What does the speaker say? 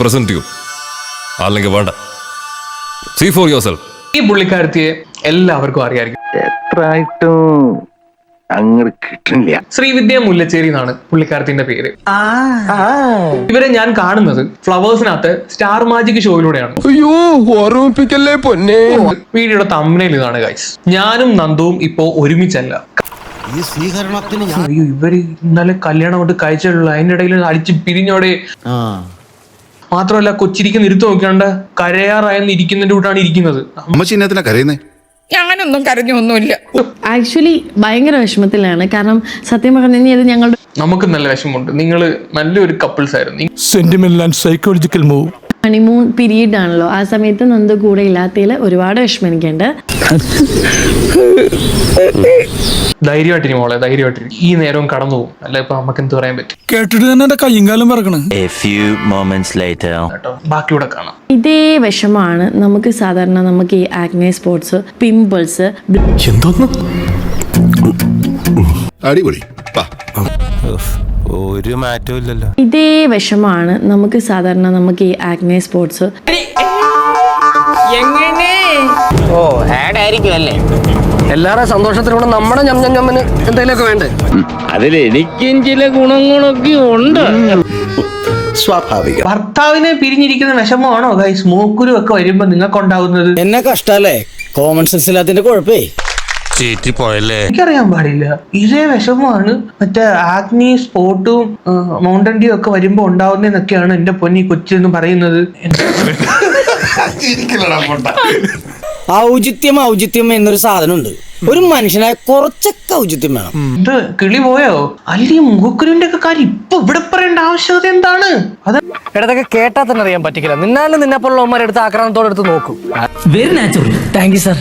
Present you അല്ലെങ്കിൽ വേണ്ട. See for your self ഈ പുള്ളിക്കാരത്തിയെ എല്ലാവർക്കും അറിയാമായിരിക്കും അങ്ങോട്ട് കിട്ടണില്ല ശ്രീവിദ്യ മുല്ലച്ചേരി എന്നാണ് പുള്ളിക്കാരത്തിന്റെ പേര്. ഇവരെ ഞാൻ കാണുന്നത് ഫ്ലവേഴ്സിനകത്ത് സ്റ്റാർ മാജിക് ഷോയിലൂടെയാണ്. അയ്യോ ഓർമ്മിപ്പിക്കല്ലേ പൊന്നെ. വീഡിയോയുടെ തമ്മനയിൽ ഇതാണ് ഗൈസ് ഞാനും നന്ദവും ഇപ്പോ ഒരുമിച്ചല്ല. ഈ സ്വീകരണത്തിന് ഞാൻ അയ്യോ ഇവർ ഇന്നലെ കല്യാണം കൊണ്ട് കഴിച്ചുള്ള അതിന്റെ ഇടയിൽ അടിച്ച് പിരിഞ്ഞോടെ. മാത്രമല്ല കൊച്ചിരിക്കുന്ന ഇരുത്തു നോക്കിയാണ്ട് കരയാറായെന്ന് ഇരിക്കുന്നതിന്റെ കൂട്ടാണ് ഇരിക്കുന്നത്. അമ്മച്ചി ഇന്നത്തിനാ കരയുന്നേ? ഞാനൊന്നും കരഞ്ഞൊന്നുമില്ല. ആക്ച്വലി ഭയങ്കര വിഷമത്തിലാണ്. കാരണം സത്യം പറഞ്ഞു കഴിഞ്ഞാൽ ഇത് ഞങ്ങളുടെ നമുക്ക് നല്ല വിഷമമുണ്ട്. നിങ്ങൾ നല്ലൊരു കപ്പിൾസ് ആയിരുന്നു. Sentimental and psychological move honeymoon period ആണല്ലോ. ആ സമയത്ത് നന്ദു കൂടെ ഇല്ലാത്തതിൽ ഒരുപാട് വിഷമം എനിക്കുണ്ട് ധൈര്യമായിട്ടിരി മോളെ ധൈര്യമായിട്ടിരി ഈ നേരവും കടന്നു പോകും. അല്ല ഇപ്പൊ നമുക്ക് എന്ത് പറയാൻ പറ്റും? കേട്ടിട്ട് തന്നെ എന്റെ കയ്യും കാലം പറക്കണ് A few moments ബാക്കിയൂടെ കാണാം. ഇതേ വിഷമാണ് നമുക്ക് സാധാരണ നമുക്ക് ഈ ആക്നെ സ്പോട്സ് പിമ്പിൾസ് എന്തോന്ന്? അടിപൊളി. ഒരു മാറ്റവും ഇല്ലല്ലോ. ഇതേ വിഷമാണ് നമുക്ക് സാധാരണ നമുക്ക് ഈ ആഗ്നേ സ്പോർട്സ്. എങ്ങനെ? ഓ ആഡ് ആയിരിക്കും അല്ലേ? എല്ലാവരുടെ സന്തോഷത്തിലൂടെ നമ്മുടെ ഞം ഞം ഞമ്മന് എന്തെങ്കിലുമൊക്കെ വേണ്ടേ? അതിൽ എനിക്കും ചില ഗുണങ്ങളൊക്കെ ഉണ്ട്. സ്വാഭാവികം. ഭർത്താവിനെ പിരിഞ്ഞിരിക്കുന്ന വിഷമമാണോ ഗൈസ് മൂക്കുരു ഒക്കെ വരുമ്പോ നിങ്ങൾക്ക് ഉണ്ടാകുന്നത് എന്നെ കഷ്ടല്ലേ? കോമൺ സെൻസ് ഇല്ലാത്തിന്റെ കുഴപ്പേ. ചീറ്റിപ്പോയല്ലേ? എനിക്കറിയാൻ പാടില്ല. ഇതേ വിഷമമാണ് മറ്റേ ആഗ്നി സ്പോട്ടും മൗണ്ടൻ ഡ്യൂ ഒക്കെ വരുമ്പോ ഉണ്ടാവുന്നതെന്നൊക്കെയാണ് എന്റെ പൊന്നി കൊച്ചെന്ന് പറയുന്നത്. ഔചിത്യം ഔചിത്യം എന്നൊരു സാധനമുണ്ട്. ഒരു മനുഷ്യനെ കുറച്ചൊക്കെ ഔചിത്യം വേണം. ഇത് കിളി പോയോ? അല്ല മുഖക്കുരുവിന്റെ ഒക്കെ കാര്യം ഇപ്പൊ ഇവിടെ പറയേണ്ട ആവശ്യകത എന്താണ്? അത് ഇടതൊക്കെ കേട്ടാ തന്നെ അറിയാൻ പറ്റിക്കില്ല നിന്നാലും നിന്നെപ്പോലുള്ള പോലുള്ള എടുത്ത് ആക്രമണത്തോടെ എടുത്ത് നോക്കും. Very natural thank you sir